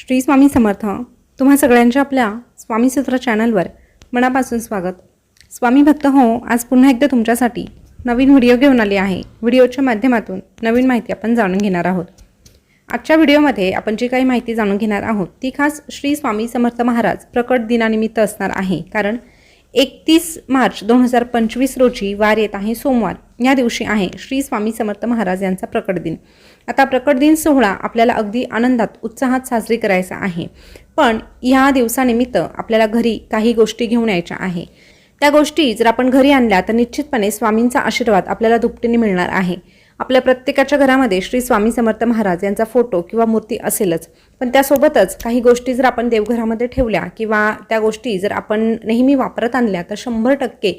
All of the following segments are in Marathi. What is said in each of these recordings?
श्री स्वामी समर्थ तुम्हा सगळ्यांच्या आपल्या स्वामी सूत्र चॅनलवर मनापासून स्वागत. स्वामी भक्त हो आज पुन्हा एकदा तुमच्यासाठी नवीन व्हिडिओ घेऊन आले आहे. व्हिडिओच्या माध्यमातून नवीन माहिती आपण जाणून घेणार आहोत. आजच्या व्हिडिओमध्ये आपण जी काही माहिती जाणून घेणार आहोत ती खास श्री स्वामी समर्थ महाराज प्रकट दिनानिमित्त असणार आहे. कारण एकतीस मार्च दोन हजार पंचवीस रोजी वार येत आहे सोमवार. या दिवशी आहे श्री स्वामी समर्थ महाराज यांचा प्रकट दिन. आता प्रकट दिन सोहळा आपल्याला अगदी आनंदात उत्साहात साजरी करायचा आहे. पण ह्या दिवसानिमित्त आपल्याला घरी काही गोष्टी घेऊन यायच्या आहे. त्या गोष्टी जर आपण घरी आणल्या तर निश्चितपणे स्वामींचा आशीर्वाद आपल्याला दुपटीने मिळणार आहे. आपल्या प्रत्येकाच्या घरामध्ये श्री स्वामी समर्थ महाराज यांचा फोटो किंवा मूर्ती असेलच. पण त्यासोबतच काही गोष्टी जर आपण देवघरामध्ये ठेवल्या किंवा त्या गोष्टी जर आपण नेहमी वापरत आणल्या तर शंभर टक्के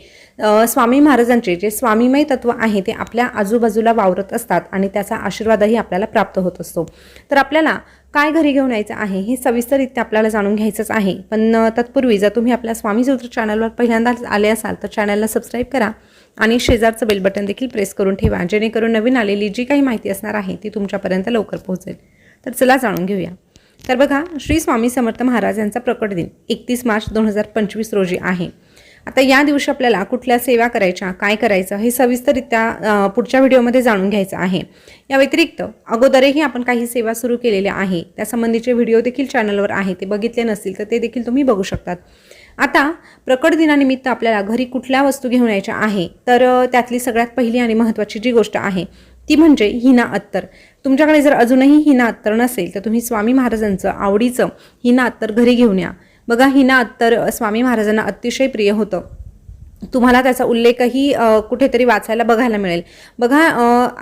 स्वामी महाराजांचे जे स्वामीमय तत्व आहे ते आपल्या आजूबाजूला वावरत असतात आणि त्याचा आशीर्वादही आपल्याला प्राप्त होत असतो. तर आपल्याला काय घरी घेऊन यायचं आहे हे सविस्तररित्या आपल्याला जाणून घ्यायचंच आहे. पण तत्पूर्वी जर तुम्ही आपल्या स्वामी ज्योत चॅनलवर पहिल्यांदाच आले असाल तर चॅनलला सबस्क्राईब करा. आणि शेजारचं बेल बटन देखील प्रेस करून ठेवा. जेणेकरून नवीन आलेली जी काही माहिती असणार आहे ती तुमच्यापर्यंत लवकर पोहोचेल. तर चला जाणून घेऊया. तर बघा श्री स्वामी समर्थ महाराज यांचा प्रकट दिन एकतीस मार्च दोन हजार पंचवीस रोजी आहे. आता या दिवशी आपल्याला कुठल्या सेवा करायच्या काय करायचं हे सविस्तररित्या पुढच्या व्हिडिओमध्ये जाणून घ्यायचं आहे. या व्यतिरिक्त अगोदरही आपण काही सेवा सुरू केलेल्या आहे. त्यासंबंधीचे व्हिडिओ देखील चॅनलवर आहे. ते बघितले नसतील तर ते देखील तुम्ही बघू शकतात. आता प्रकट दिनानिमित्त आपल्याला घरी कुठल्या वस्तू घेऊन यायच्या आहे तर त्यातली सगळ्यात पहिली आणि महत्त्वाची जी गोष्ट आहे ती म्हणजे हिना अत्तर. तुमच्याकडे जर अजूनही हिना अत्तर नसेल तर तुम्ही स्वामी महाराजांचं आवडीचं हिना अत्तर घरी घेऊन या. बघा हिना अत्तर स्वामी महाराजांना अतिशय प्रिय होतं. तुम्हाला त्याचा उल्लेखही कुठेतरी वाचायला बघायला मिळेल. बघा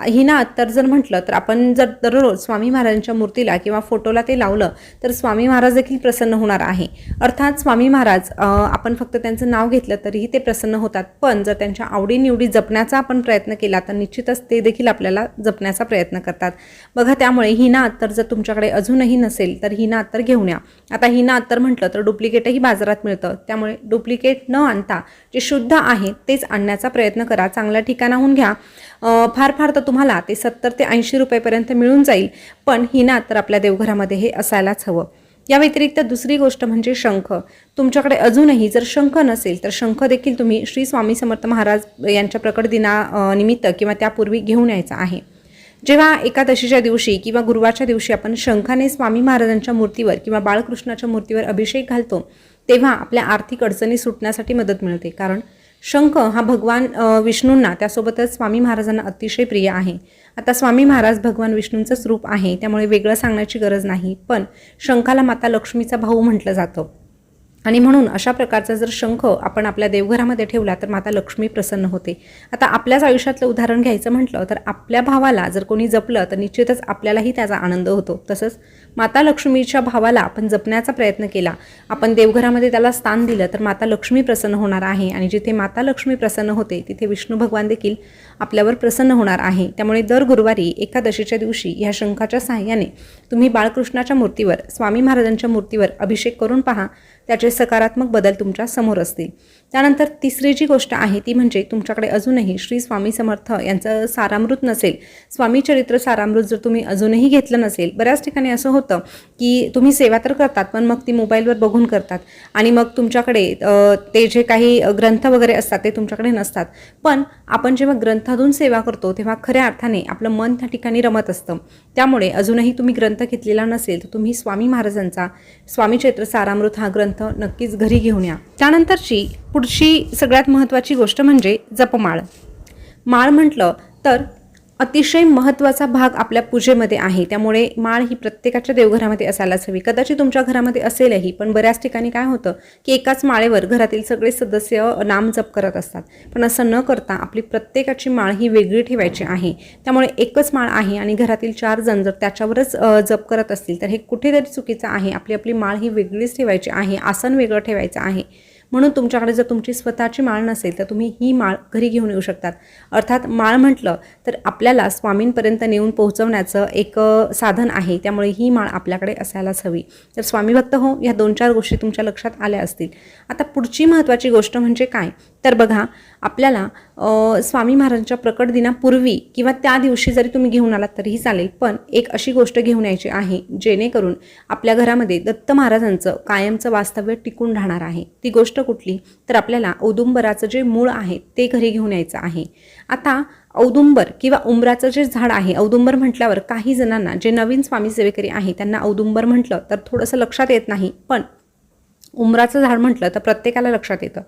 हिना अत्तर जर म्हटलं तर आपण जर दररोज स्वामी महाराजांच्या मूर्तीला किंवा फोटोला ते लावलं तर स्वामी महाराज देखील प्रसन्न होणार आहे. अर्थात स्वामी महाराज आपण फक्त त्यांचं नाव घेतलं तरीही ते प्रसन्न होतात. पण जर त्यांच्या आवडीनिवडी जपण्याचा आपण प्रयत्न केला तर निश्चितच ते देखील आपल्याला जपण्याचा प्रयत्न करतात. बघा त्यामुळे हिना अत्तर जर तुमच्याकडे अजूनही नसेल तर हिना अत्तर घेऊन या. आता हिना अत्तर म्हटलं तर डुप्लिकेटही बाजारात मिळतं. त्यामुळे डुप्लिकेट न आणता जे शुद्ध आहे तेच आणण्याचा प्रयत्न करा. चांगल्या ठिकाणाहून घ्या. फार फार तर तुम्हाला ते सत्तर ते ऐंशी रुपयेपर्यंत मिळून जाईल पण हिना तर आपल्या देवघरामध्ये हे असायलाच हवं. या व्यतिरिक्त दुसरी गोष्ट म्हणजे शंख. तुमच्याकडे अजूनही जर शंख नसेल तर शंख देखील तुम्ही श्री स्वामी समर्थ महाराज यांच्या प्रकट दिना निमित्त किंवा त्यापूर्वी घेऊन यायचा आहे. जेव्हा एकादशीच्या दिवशी किंवा गुरुवारच्या दिवशी आपण शंखाने स्वामी महाराजांच्या मूर्तीवर किंवा बाळकृष्णाच्या मूर्तीवर अभिषेक घालतो तेव्हा आपल्या आर्थिक अडचणी सुटण्यासाठी मदत मिळते. कारण शंख हा भगवान विष्णूंना त्यासोबतच स्वामी महाराजांना अतिशय प्रिय आहे. आता स्वामी महाराज भगवान विष्णूंचंच रूप आहे त्यामुळे वेगळं सांगण्याची गरज नाही. पण शंखाला माता लक्ष्मीचा भाऊ म्हटलं जातं. आणि म्हणून अशा प्रकारचा जर शंख आपण आपल्या देवघरामध्ये ठेवला तर माता लक्ष्मी प्रसन्न होते. आता आपल्याच आयुष्यातलं उदाहरण घ्यायचं म्हटलं तर आपल्या भावाला जर कोणी जपलं तर निश्चितच आपल्यालाही त्याचा आनंद होतो. तसंच माता लक्ष्मीच्या भावाला आपण जपण्याचा प्रयत्न केला आपण देवघरामध्ये त्याला स्थान दिलं तर माता लक्ष्मी प्रसन्न होणार आहे. आणि जिथे माता लक्ष्मी प्रसन्न होते तिथे विष्णू भगवान देखील आपल्यावर प्रसन्न होणार आहे. त्यामुळे दर गुरुवारी एकादशीच्या दिवशी ह्या शंखाच्या सहाय्याने तुम्ही बाळकृष्णाच्या मूर्तीवर स्वामी महाराजांच्या मूर्तीवर अभिषेक करून पहा. त्याचे सकारात्मक बदल तुमच्यासमोर असतील. त्यानंतर तिसरी जी गोष्ट आहे ती म्हणजे तुमच्याकडे अजूनही श्री स्वामी समर्थ यांचं सारामृत नसेल स्वामी चरित्र सारामृत जर तुम्ही अजूनही घेतलं नसेल बऱ्याच ठिकाणी असं होतं की तुम्ही सेवा तर करतात पण मग ती मोबाईलवर बघून करतात आणि मग तुमच्याकडे ते जे काही ग्रंथ वगैरे असतात ते तुमच्याकडे नसतात. पण आपण जेव्हा ग्रंथातून सेवा करतो तेव्हा खऱ्या अर्थाने आपलं मन त्या ठिकाणी रमत असतं. त्यामुळे अजूनही तुम्ही ग्रंथ घेतलेला नसेल तर तुम्ही स्वामी महाराजांचा स्वामी चैत्र सारामृत हा ग्रंथ नक्कीच घरी घेऊन या. त्यानंतरची पुढची सगळ्यात महत्त्वाची गोष्ट म्हणजे जपमाळ. माळ म्हटलं तर अतिशय महत्त्वाचा भाग आपल्या पूजेमध्ये आहे. त्यामुळे माळ ही प्रत्येकाच्या देवघरामध्ये असायलाच हवी. कदाचित तुमच्या घरामध्ये असेलही पण बऱ्याच ठिकाणी काय होतं की एकाच माळेवर घरातील सगळे सदस्य नाम जप करत असतात. पण असं न करता आपली प्रत्येकाची माळ ही वेगळी ठेवायची आहे. त्यामुळे एकच माळ आहे आणि घरातील चार जण जर त्याच्यावरच जप करत असतील तर हे कुठेतरी चुकीचं आहे. आपली आपली माळ ही वेगळीच ठेवायची आहे. आसन वेगळं ठेवायचं आहे. म्हणून तुमच्याकडे जर तुमची स्वतःची माळ नसेल तर तुम्ही ही माळ घरी घेऊन येऊ शकतात. अर्थात माळ म्हटलं तर आपल्याला स्वामींपर्यंत नेऊन पोहोचवण्याचं एक साधन आहे. त्यामुळे ही माळ आपल्याकडे असायलाच हवी. तर स्वामी भक्त हो या दोन चार गोष्टी तुमच्या लक्षात आल्या असतील. आता पुढची महत्त्वाची गोष्ट म्हणजे काय? तर बघा आपल्याला स्वामी महाराजांच्या प्रकट दिनापूर्वी किंवा त्या दिवशी जरी तुम्ही घेऊन आलात तरीही चालेल पण एक अशी गोष्ट घेऊन यायची आहे जेणेकरून आपल्या घरामध्ये दत्त महाराजांचं कायमचं वास्तव्य टिकून राहणार आहे. ती गोष्ट कुठली? तर आपल्याला औदुंबराचं जे मूळ आहे ते घरी घेऊन यायचं आहे. आता औदुंबर किंवा उंबराचं जे झाड आहे औदुंबर म्हटल्यावर काही जणांना जे नवीन स्वामी सेवेकरी आहे त्यांना औदुंबर म्हटलं तर थोडंसं लक्षात येत नाही पण उंबराचं झाड म्हटलं तर प्रत्येकाला लक्षात येतं.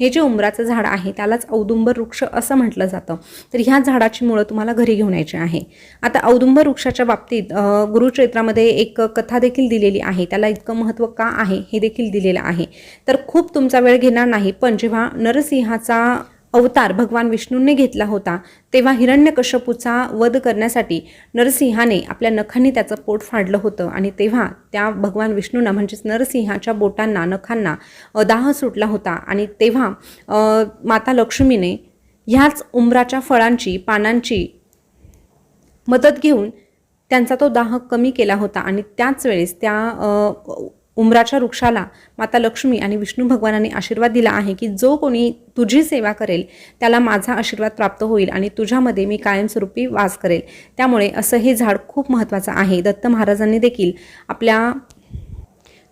हे जे उंबराचं झाड आहे त्यालाच औदुंबर वृक्ष असं म्हटलं जातं. तर ह्या झाडाची मुळं तुम्हाला घरी घेऊन यायची आहे. आता औदुंबर वृक्षाच्या बाबतीत अ, गुरुचरित्रामध्ये एक कथा देखील दिलेली आहे. त्याला इतकं महत्त्व का आहे हे देखील दिलेलं आहे. तर खूप तुमचा वेळ घेणार नाही पण जेव्हा नरसिंहाचा अवतार भगवान विष्णूंनी घेतला होता तेव्हा हिरण्यकश्यपूचा वध करण्यासाठी नरसिंहाने आपल्या नखांनी त्याचं पोट फाडलं होतं आणि तेव्हा त्या भगवान विष्णूंना म्हणजेच नरसिंहाच्या बोटांना नखांना दाह सुटला होता आणि तेव्हा माता लक्ष्मीने ह्याच उंबराच्या फळांची पानांची मदत घेऊन त्यांचा तो दाह कमी केला होता आणि त्याच वेळेस त्या उमराच्या उंबराच्या वृक्षाला माता लक्ष्मी आणि विष्णू भगवानाने आशीर्वाद दिला आहे की जो कोणी तुझी सेवा करेल त्याला माझा आशीर्वाद प्राप्त होईल आणि तुझ्यामध्ये मी कायमस्वरूपी वास करेल. त्यामुळे असं हे झाड खूप महत्त्वाचं आहे. दत्त महाराजांनी देखील आपल्या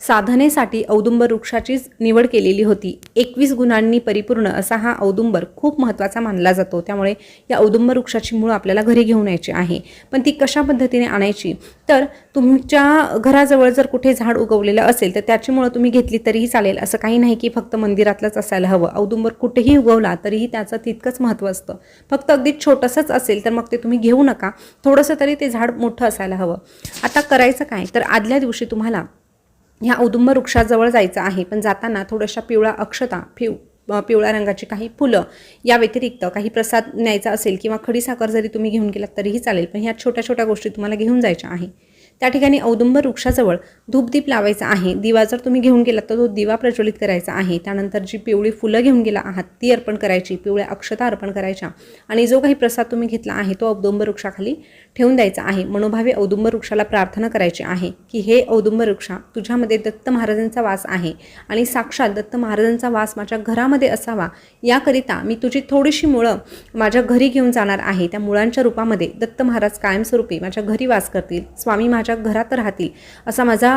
साधनेसाठी औदुंबर वृक्षाचीच निवड केलेली होती. एकवीस गुणांनी परिपूर्ण असा हा औदुंबर खूप महत्त्वाचा मानला जातो. त्यामुळे या औदुंबर वृक्षाची मुळं आपल्याला घरी घेऊन यायची आहे. पण ती कशा पद्धतीने आणायची? तर तुमच्या घराजवळ जर कुठे झाड उगवलेलं असेल तर त्याची मुळं तुम्ही घेतली तरीही चालेल. असं काही नाही की फक्त मंदिरातलंच असायला हवं. औदुंबर कुठेही उगवला तरीही त्याचं तितकंच महत्त्व असतं. फक्त अगदी छोटंसंच असेल तर मग ते तुम्ही घेऊ नका. थोडंसं तरी ते झाड मोठं असायला हवं. आता करायचं काय? तर आदल्या दिवशी तुम्हाला ह्या औदुंब वृक्षाजवळ जायचं आहे पण जाताना थोड्याशा पिवळा अक्षता पिव पिवळ्या रंगाची काही फुलं या व्यतिरिक्त काही प्रसाद न्यायचा असेल किंवा खडीसाखर जरी तुम्ही घेऊन गेलात तरीही चालेल पण ह्या छोट्या छोट्या गोष्टी तुम्हाला घेऊन जायच्या आहे. त्या ठिकाणी औदुंबर वृक्षाजवळ धूपदीप लावायचा आहे. दिवा जर तुम्ही घेऊन गेलात तर तो दिवा प्रज्वलित करायचा आहे. त्यानंतर जी पिवळी फुलं घेऊन गेला आहात ती अर्पण करायची पिवळ्या अक्षता अर्पण करायच्या आणि जो काही प्रसाद तुम्ही घेतला आहे तो औदुंबर वृक्षाखाली ठेवून द्यायचा आहे. मनोभावे औदुंबर वृक्षाला प्रार्थना करायची आहे की हे औदुंबर वृक्षा तुझ्यामध्ये दत्त महाराजांचा वास आहे आणि साक्षात दत्त महाराजांचा वास माझ्या घरामध्ये असावा. याकरिता मी तुझी थोडीशी मुळं माझ्या घरी घेऊन जाणार आहे. त्या मुळांच्या रूपामध्ये दत्त महाराज कायमस्वरूपी माझ्या घरी वास करतील. स्वामी माझ्या घरात राहतील असा माझा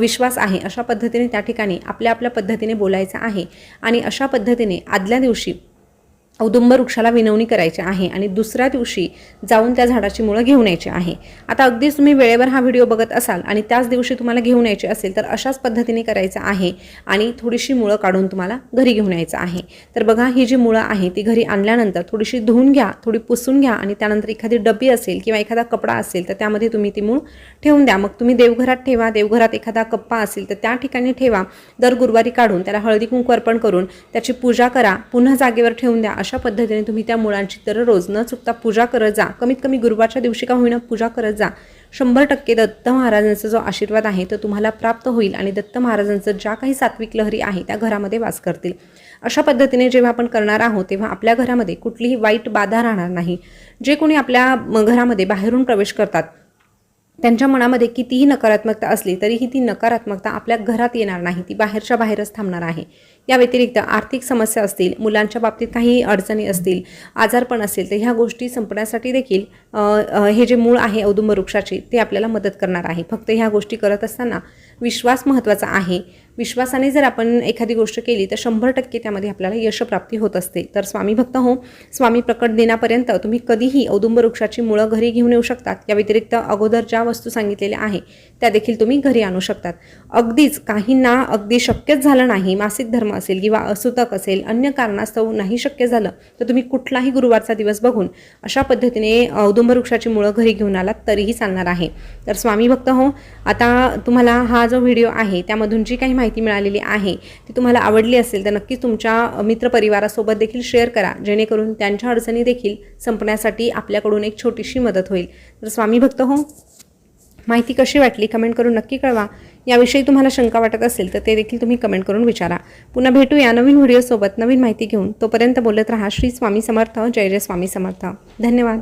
विश्वास आहे. अशा पद्धतीने त्या ठिकाणी आपल्या आपल्या पद्धतीने बोलायचं आहे. आणि अशा पद्धतीने आदल्या दिवशी औदुंब वृक्षाला विनवणी करायची आहे आणि दुसऱ्या दिवशी जाऊन त्या झाडाची मुळं घेऊन यायची आहे. आता अगदीच तुम्ही वेळेवर हा व्हिडिओ बघत असाल आणि त्याच दिवशी तुम्हाला घेऊन यायची असेल तर अशाच पद्धतीने करायचं आहे आणि थोडीशी मुळं काढून तुम्हाला घरी घेऊन यायचं आहे. तर बघा ही जी मुळं आहे ती घरी आणल्यानंतर थोडीशी धुवून घ्या थोडी पुसून घ्या आणि त्यानंतर एखादी डबी असेल किंवा एखादा कपडा असेल तर त्यामध्ये तुम्ही ती मूळ ठेवून द्या. मग तुम्ही देवघरात ठेवा देवघरात एखादा कप्पा असेल तर त्या ठिकाणी ठेवा. दर गुरुवारी काढून त्याला हळदी कुंकू अर्पण करून त्याची पूजा करा. पुन्हा जागेवर ठेवून द्या. अशा पद्धतीने तुम्ही त्या मुळांची दररोज न चुकता पूजा करत जा. कमीत कमी गुरुवारच्या दिवशी का होईना पूजा करत जा. शंभर टक्के दत्त महाराजांचा जो आशीर्वाद आहे तो तुम्हाला प्राप्त होईल आणि दत्त महाराजांचं ज्या काही सात्विक लहरी आहे त्या घरामध्ये वास करतील. अशा पद्धतीने जेव्हा आपण करणार आहोत तेव्हा आपल्या घरामध्ये कुठलीही वाईट बाधा राहणार नाही. जे कोणी आपल्या म, घरामध्ये बाहेरून प्रवेश करतात त्यांच्या मनामध्ये कितीही नकारात्मकता असली तरीही ती नकारात्मकता आपल्या घरात येणार नाही ती बाहेरच्या बाहेरच थांबणार आहे. या व्यतिरिक्त आर्थिक समस्या असतील मुलांच्या बाबतीत काही अडचणी असतील आजारपण असेल तर ह्या गोष्टी संपण्यासाठी देखील हे जे मूळ आहे औदुंब वृक्षाचे ते आपल्याला मदत करणार आहे. फक्त ह्या गोष्टी करत असताना विश्वास महत्त्वाचा आहे. विश्वासाने जर आपण एखादी गोष्ट केली तर शंभर टक्के त्यामध्ये आपल्याला यशप्राप्ती होत असते. तर स्वामी भक्त हो स्वामी प्रकट दिनापर्यंत तुम्ही कधीही औदुंब वृक्षाची मुळं घरी घेऊन येऊ शकतात. या व्यतिरिक्त अगोदर ज्या वस्तू सांगितलेल्या आहे त्या देखील तुम्ही घरी आणू शकतात. अगदीच काहींना अगदी शक्यच झालं नाही मासिक धर्म असेल किंवा असुतक असेल अन्य कारणास्तव नाही शक्य झालं तर तुम्ही कुठलाही गुरुवारचा दिवस बघून अशा पद्धतीने औदुंब वृक्षाची मुळं घरी घेऊन आलात तरीही चालणार आहे. तर स्वामी भक्त हो आता तुम्हाला हा जो व्हिडिओ आहे त्यामधून जी काही माहिती मिळालेली आहे ती तुम्हाला आवडली असेल तर नक्कीच तुमच्या मित्रपरिवारासोबत देखील शेअर करा. जेणेकरून त्यांच्या अडचणी देखील संपण्यासाठी आपल्याकडून एक छोटीशी मदत होईल. तर स्वामी भक्त हो माहिती कशी वाटली कमेंट करून नक्की कळवा. याविषयी तुम्हाला शंका वाटत असेल तर ते देखील तुम्ही कमेंट करून विचारा. पुन्हा भेटूया नवीन व्हिडिओसोबत नवीन माहिती घेऊन. तोपर्यंत बोलत राहा. श्री स्वामी समर्थ. जय जय स्वामी समर्थ. धन्यवाद.